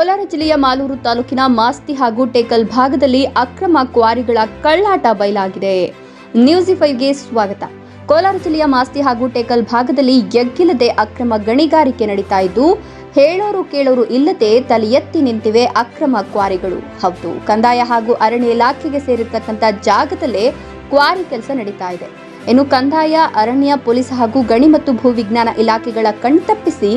ಕೋಲಾರ ಜಿಲ್ಲೆಯ ಮಾಲೂರು ತಾಲೂಕಿನ ಮಾಸ್ತಿ ಹಾಗೂ ಟೇಕಲ್ ಭಾಗದಲ್ಲಿ ಅಕ್ರಮ ಕ್ವಾರಿಗಳ ಕಳ್ಳಾಟ ಬಯಲಾಗಿದೆ. ನ್ಯೂಸ್ ಫೈವ್ಗೆ ಸ್ವಾಗತ. ಕೋಲಾರ ಜಿಲ್ಲೆಯ ಮಾಸ್ತಿ ಹಾಗೂ ಟೇಕಲ್ ಭಾಗದಲ್ಲಿ ಎಗ್ಗಿಲ್ಲದೆ ಅಕ್ರಮ ಗಣಿಗಾರಿಕೆ ನಡೀತಾ ಇದ್ದು, ಹೇಳೋರು ಕೇಳೋರು ಇಲ್ಲದೆ ತಲೆ ಎತ್ತಿ ನಿಂತಿವೆ ಅಕ್ರಮ ಕ್ವಾರಿಗಳು. ಹೌದು, ಕಂದಾಯ ಹಾಗೂ ಅರಣ್ಯ ಇಲಾಖೆಗೆ ಸೇರಿರ್ತಕ್ಕಂಥ ಜಾಗದಲ್ಲೇ ಕ್ವಾರಿ ಕೆಲಸ ನಡೀತಾ ಇದೆ. ಇನ್ನು ಕಂದಾಯ, ಅರಣ್ಯ, ಪೊಲೀಸ್ ಹಾಗೂ ಗಣಿ ಮತ್ತು ಭೂವಿಜ್ಞಾನ ಇಲಾಖೆಗಳ ಕಣ್ತಪ್ಪಿಸಿ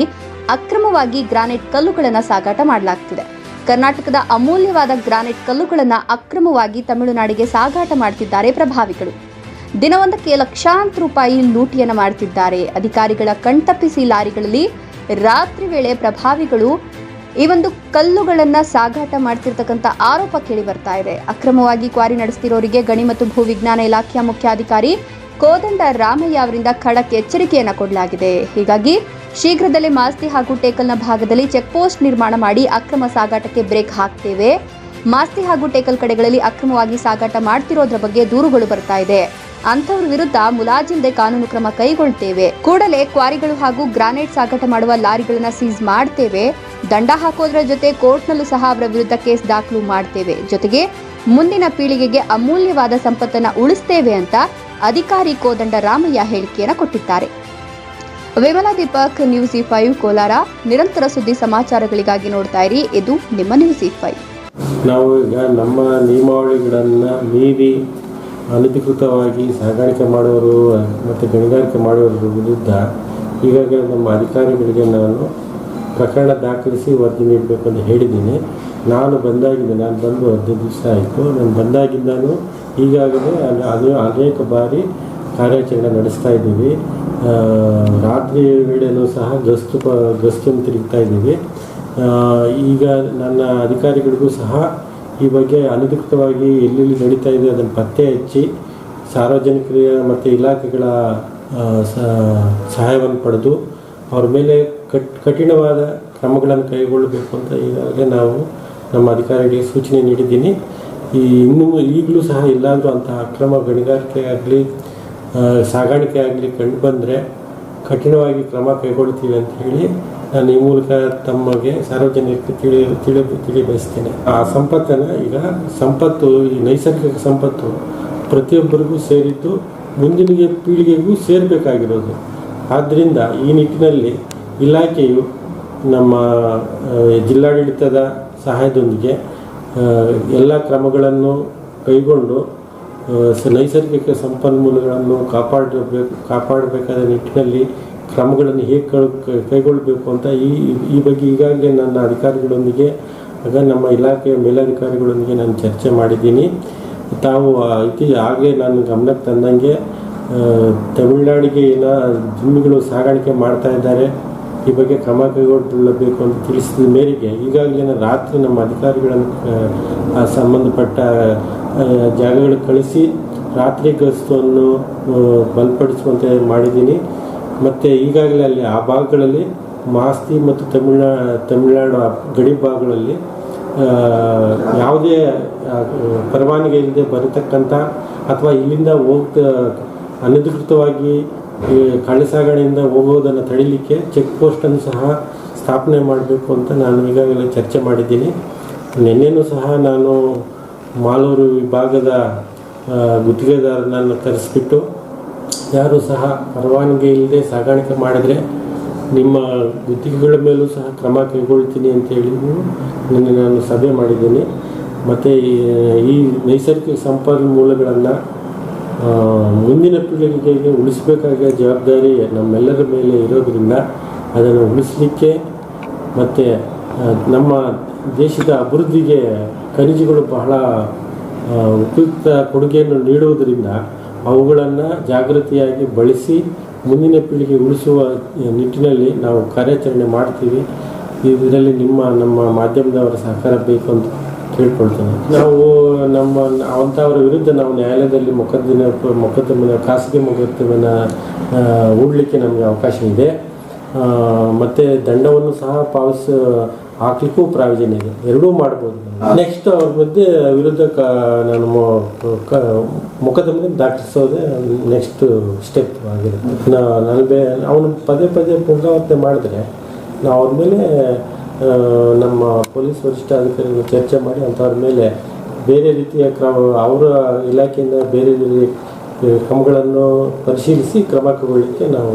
ಅಕ್ರಮವಾಗಿ ಗ್ರಾನೈಟ್ ಕಲ್ಲುಗಳನ್ನು ಸಾಗಾಟ ಮಾಡಲಾಗ್ತಿದೆ. ಕರ್ನಾಟಕದ ಅಮೂಲ್ಯವಾದ ಗ್ರಾನೈಟ್ ಕಲ್ಲುಗಳನ್ನು ಅಕ್ರಮವಾಗಿ ತಮಿಳುನಾಡಿಗೆ ಸಾಗಾಟ ಮಾಡ್ತಿದ್ದಾರೆ ಪ್ರಭಾವಿಗಳು. ದಿನವೊಂದಕ್ಕೆ ಲಕ್ಷಾಂತರ ರೂಪಾಯಿ ಲೂಟಿಯನ್ನು ಮಾಡ್ತಿದ್ದಾರೆ. ಅಧಿಕಾರಿಗಳ ಕಣ್ತಪ್ಪಿಸಿ ಲಾರಿಗಳಲ್ಲಿ ರಾತ್ರಿ ವೇಳೆ ಪ್ರಭಾವಿಗಳು ಈ ಒಂದು ಕಲ್ಲುಗಳನ್ನು ಸಾಗಾಟ ಮಾಡ್ತಿರ್ತಕ್ಕಂಥ ಆರೋಪ ಕೇಳಿ ಬರ್ತಾ ಇದೆ. ಅಕ್ರಮವಾಗಿ ಕ್ವಾರಿ ನಡೆಸ್ತಿರೋರಿಗೆ ಗಣಿ ಮತ್ತು ಭೂವಿಜ್ಞಾನ ಇಲಾಖೆಯ ಮುಖ್ಯಾಧಿಕಾರಿ ಕೋದಂಡ ರಾಮಯ್ಯ ಅವರಿಂದ ಖಡಕ್ ಎಚ್ಚರಿಕೆಯನ್ನು ಕೊಡಲಾಗಿದೆ. ಹೀಗಾಗಿ ಶೀಘ್ರದಲ್ಲೇ ಮಾಸ್ತಿ ಹಾಗೂ ಟೇಕಲ್ನ ಭಾಗದಲ್ಲಿ ಚೆಕ್ ಪೋಸ್ಟ್ ನಿರ್ಮಾಣ ಮಾಡಿ ಅಕ್ರಮ ಸಾಗಾಟಕ್ಕೆ ಬ್ರೇಕ್ ಹಾಕ್ತೇವೆ. ಮಾಸ್ತಿ ಹಾಗೂ ಟೇಕಲ್ ಕಡೆಗಳಲ್ಲಿ ಅಕ್ರಮವಾಗಿ ಸಾಗಾಟ ಮಾಡ್ತಿರೋದ್ರ ಬಗ್ಗೆ ದೂರುಗಳು ಬರ್ತಾ ಇದೆ. ಅಂಥವ್ರ ವಿರುದ್ಧ ಮುಲಾಜಿಲ್ಲದೆ ಕಾನೂನು ಕ್ರಮ ಕೈಗೊಳ್ತೇವೆ. ಕೂಡಲೇ ಕ್ವಾರಿಗಳು ಹಾಗೂ ಗ್ರಾನೈಟ್ ಸಾಗಾಟ ಮಾಡುವ ಲಾರಿಗಳನ್ನ ಸೀಸ್ ಮಾಡ್ತೇವೆ. ದಂಡ ಹಾಕೋದ್ರ ಜೊತೆ ಕೋರ್ಟ್ನಲ್ಲೂ ಸಹ ಅವರ ವಿರುದ್ಧ ಕೇಸ್ ದಾಖಲು ಮಾಡ್ತೇವೆ. ಜೊತೆಗೆ ಮುಂದಿನ ಪೀಳಿಗೆಗೆ ಅಮೂಲ್ಯವಾದ ಸಂಪತ್ತನ್ನ ಉಳಿಸ್ತೇವೆ ಅಂತ ಅಧಿಕಾರಿ ಕೋದಂಡ ರಾಮಯ್ಯ ಹೇಳಿಕೆಯನ್ನು ಕೊಟ್ಟಿದ್ದಾರೆ. Vimala Deepak news E five Kolar. ನಿರಂತರ ಸುದ್ದಿ ಸಮಾಚಾರಗಳಿಗಾಗಿ ನೋಡ್ತಾ ಇರಿ. ಇದು ನಿಮ್ಮ ನ್ಯೂಸ್ ಇ ಫೈವ್ ನಾವು ಈಗ ನಮ್ಮ ನಿಯಮಾವಳಿಗಳನ್ನು ಮೀರಿ ಅನಧಿಕೃತವಾಗಿ ಸಾಗಾಣಿಕೆ ಮಾಡುವರು, ಮತ್ತು ಗಣಿಗಾರಿಕೆ ಮಾಡುವವರ ವಿರುದ್ಧ ಈಗಾಗಲೇ ನಮ್ಮ ಅಧಿಕಾರಿಗಳಿಗೆ ನಾನು ಪ್ರಕರಣ ದಾಖಲಿಸಿ ವರದಿ ನೀಡಬೇಕು ಅಂತ ಹೇಳಿದ್ದೀನಿ. ನಾನು ಬಂದಾಗಿದ್ದೆ ನಾನು ಬಂದು ಹದಿನೈದು ದಿವಸ ಆಯಿತು ನಾನು ಬಂದಾಗಿದ್ದಾನು ಈಗಾಗಲೇ ಅದು ಅನೇಕ ಬಾರಿ ಕಾರ್ಯಾಚರಣೆ ನಡೆಸ್ತಾ ಇದ್ದೀವಿ. ರಾತ್ರಿ ವೇಳೆಯೂ ಸಹ ಗಸ್ತು ಪ ಗಸ್ತನ್ನು ತಿರುಗ್ತಾ ಇದ್ದೀವಿ. ಈಗ ನನ್ನ ಅಧಿಕಾರಿಗಳಿಗೂ ಸಹ ಈ ಬಗ್ಗೆ ಅನಧಿಕೃತವಾಗಿ ಎಲ್ಲೆಲ್ಲಿ ನಡೀತಾ ಇದೆ ಅದನ್ನು ಪತ್ತೆ ಹಚ್ಚಿ ಸಾರ್ವಜನಿಕರ ಮತ್ತು ಇಲಾಖೆಗಳ ಸಹಾಯವನ್ನು ಪಡೆದು ಅವ್ರ ಮೇಲೆ ಕಠಿಣವಾದ ಕ್ರಮಗಳನ್ನು ಕೈಗೊಳ್ಳಬೇಕು ಅಂತ ಈಗಾಗಲೇ ನಾವು ನಮ್ಮ ಅಧಿಕಾರಿಗಳಿಗೆ ಸೂಚನೆ ನೀಡಿದ್ದೀನಿ. ಈ ಇನ್ನೂ ಈಗಲೂ ಸಹ ಇಲ್ಲಾಂದರೂ ಅಂತಹ ಅಕ್ರಮ ಗಣಿಗಾರಿಕೆ ಆಗಲಿ ಸಾಗಾಣಿಕೆ ಆಗಲಿ, ಕಂಡು ಬಂದರೆ ಕಠಿಣವಾಗಿ ಕ್ರಮ ಕೈಗೊಳ್ತೀವಿ ಅಂತ ಹೇಳಿ ನಾನು ಈ ಮೂಲಕ ತಮಗೆ ಸಾರ್ವಜನಿಕರಿಗೆ ತಿಳಿ ತಿಳಿ ತಿಳಿ ಬಯಸ್ತೇನೆ ಆ ಸಂಪತ್ತನ್ನು ಈಗ ಸಂಪತ್ತು, ಈ ನೈಸರ್ಗಿಕ ಸಂಪತ್ತು ಪ್ರತಿಯೊಬ್ಬರಿಗೂ ಸೇರಿದ್ದು ಮುಂದಿನ ಪೀಳಿಗೆಗೂ ಸೇರಬೇಕಾಗಿರೋದು. ಆದ್ದರಿಂದ ಈ ನಿಟ್ಟಿನಲ್ಲಿ ಇಲಾಖೆಯು ನಮ್ಮ ಜಿಲ್ಲಾಡಳಿತದ ಸಹಾಯದೊಂದಿಗೆ ಎಲ್ಲ ಕ್ರಮಗಳನ್ನು ಕೈಗೊಂಡು ನೈಸರ್ಗಿಕ ಸಂಪನ್ಮೂಲಗಳನ್ನು ಕಾಪಾಡಬೇಕು, ಕಾಪಾಡಬೇಕಾದ ನಿಟ್ಟಿನಲ್ಲಿ ಕ್ರಮಗಳನ್ನು ಹೇಗೆ ಕೈಗೊಳ್ಳಬೇಕು ಅಂತ ಈ ಈ ಬಗ್ಗೆ ಈಗಾಗಲೇ ನನ್ನ ಅಧಿಕಾರಿಗಳೊಂದಿಗೆ, ಆಗ ನಮ್ಮ ಇಲಾಖೆಯ ಮೇಲಧಿಕಾರಿಗಳೊಂದಿಗೆ ನಾನು ಚರ್ಚೆ ಮಾಡಿದ್ದೀನಿ. ತಾವು ಇತಿ ಹಾಗೆ ನಾನು ಗಮನಕ್ಕೆ ತಂದಂಗೆ ತಮಿಳುನಾಡಿಗೆ ಏನೋ ಜಿಮ್ಮಿಗಳು ಸಾಗಾಣಿಕೆ ಮಾಡ್ತಾ ಇದ್ದಾರೆ. ಈ ಬಗ್ಗೆ ಕ್ರಮ ಕೈಗೊಳ್ಳಬೇಕು ಅಂತ ತಿಳಿಸಿದ ಮೇರೆಗೆ, ಈಗಾಗಲೇ ರಾತ್ರಿ ನಮ್ಮ ಅಧಿಕಾರಿಗಳನ್ನು ಸಂಬಂಧಪಟ್ಟ ಆ, ಜಾಗಗಳಿಗೆ ಕಳಿಸಿ ರಾತ್ರಿ ಗಸ್ತನ್ನು ಬಲಪಡಿಸುವಂತೆ ಮಾಡಿದ್ದೀನಿ. ಮತ್ತು ಈಗಾಗಲೇ ಅಲ್ಲಿ ಆ ಭಾಗಗಳಲ್ಲಿ ಮಾಸ್ತಿ ಮತ್ತು ತಮಿಳ್ನಾ ತಮಿಳುನಾಡು ಗಡಿ ಭಾಗಗಳಲ್ಲಿ ಯಾವುದೇ ಪರವಾನಗಿ ಇಲ್ಲದೆ ಬರತಕ್ಕಂಥ ಅಥವಾ ಇಲ್ಲಿಂದ ಹೋಗ್ತ ಅನಧಿಕೃತವಾಗಿ ಕಳ್ಳ ಸಾಗಣೆಯಿಂದ ಹೋಗೋದನ್ನು ತಡೀಲಿಕ್ಕೆ ಚೆಕ್ ಪೋಸ್ಟನ್ನು ಸಹ ಸ್ಥಾಪನೆ ಮಾಡಬೇಕು ಅಂತ ನಾನು ಈಗಾಗಲೇ ಚರ್ಚೆ ಮಾಡಿದ್ದೀನಿ. ನಿನ್ನೆನೂ ಸಹ ನಾನು ಮಾಲೂರು ವಿಭಾಗದ ಗುತ್ತಿಗೆದಾರನನ್ನು ಕರೆಸಿಬಿಟ್ಟು ಯಾರು ಸಹ ಪರವಾನಗಿ ಇಲ್ಲದೆ ಸಾಗಾಣಿಕೆ ಮಾಡಿದರೆ ನಿಮ್ಮ ಗುತ್ತಿಗೆಗಳ ಮೇಲೂ ಸಹ ಕ್ರಮ ಕೈಗೊಳ್ತೀನಿ ಅಂತೇಳಿ ನಿನ್ನೆ ನಾನು ಸಭೆ ಮಾಡಿದ್ದೀನಿ. ಮತ್ತು, ಈ ನೈಸರ್ಗಿಕ ಸಂಪನ್ಮೂಲಗಳನ್ನು ಮುಂದಿನ ಪೀಳಿಗೆಗೆ ಉಳಿಸಬೇಕಾದ ಜವಾಬ್ದಾರಿ ನಮ್ಮೆಲ್ಲರ ಮೇಲೆ ಇರೋದರಿಂದ ಅದನ್ನು ಉಳಿಸಲಿಕ್ಕೆ ಮತ್ತು ನಮ್ಮ ದೇಶದ ಅಭಿವೃದ್ಧಿಗೆ ಖನಿಜಗಳು ಬಹಳ ಉಪಯುಕ್ತ ಕೊಡುಗೆಯನ್ನು ನೀಡುವುದರಿಂದ ಅವುಗಳನ್ನು ಜಾಗೃತಿಯಾಗಿ ಬಳಸಿ ಮುಂದಿನ ಪೀಳಿಗೆ ಉಳಿಸುವ ನಿಟ್ಟಿನಲ್ಲಿ ನಾವು ಕಾರ್ಯಾಚರಣೆ ಮಾಡ್ತೀವಿ. ಇದರಲ್ಲಿ ನಿಮ್ಮ, ನಮ್ಮ ಮಾಧ್ಯಮದವರ ಸಹಕಾರ ಬೇಕು ಅಂತ ಕೇಳ್ಕೊಳ್ತೇನೆ. ನಾವು, ನಮ್ಮ, ಅಂಥವರ ವಿರುದ್ಧ ನಾವು ನ್ಯಾಯಾಲಯದಲ್ಲಿ ಮೊಕದ್ದಿನ ಮೊಕದ್ದಮೆ ಖಾಸಗಿ ಮೊಕದ್ದಮೆನ ಹೂಡಲಿಕ್ಕೆ ನಮಗೆ ಅವಕಾಶ ಇದೆ. ಮತ್ತು ಮತ್ತೆ ದಂಡವನ್ನು ಸಹ ಪಾವತಿಸ ಹಾಕ್ಲಿಕ್ಕೂ ಪ್ರಾವಿಜನ್ ಇದೆ. ಎರಡೂ ಮಾಡ್ಬೋದು. ನೆಕ್ಸ್ಟ್ ಅವ್ರ ಮಧ್ಯೆ ವಿರುದ್ಧ ಕ ನಾನು ಮೊ- ಕ ಮೊಕದ್ದಮೆ ದಾಖಲಿಸೋದೇ ನೆಕ್ಸ್ಟ್ ಸ್ಟೆಪ್ ಆಗಿರುತ್ತೆ. ನಾ- ನಾನು ಬೇ ಅವನು ಪದೇ ಪದೇ ಪುನರಾವರ್ತನೆ ಮಾಡಿದ್ರೆ ನಾವು ಅವ್ರ ಮೇಲೆ ನಮ್ಮ ಪೊಲೀಸ್ ವರಿಷ್ಠಾಧಿಕಾರಿಗಳು ಚರ್ಚೆ ಮಾಡಿ ಅಂಥವ್ರ ಮೇಲೆ ಬೇರೆ ರೀತಿಯ ಕ್ರಮ ಅವರ ಇಲಾಖೆಯಿಂದ ಬೇರೆ ಬೇರೆ ಕ್ರಮಗಳನ್ನು ಪರಿಶೀಲಿಸಿ ಕ್ರಮ ಕೈಗೊಳ್ಳಲಿಕ್ಕೆ ನಾವು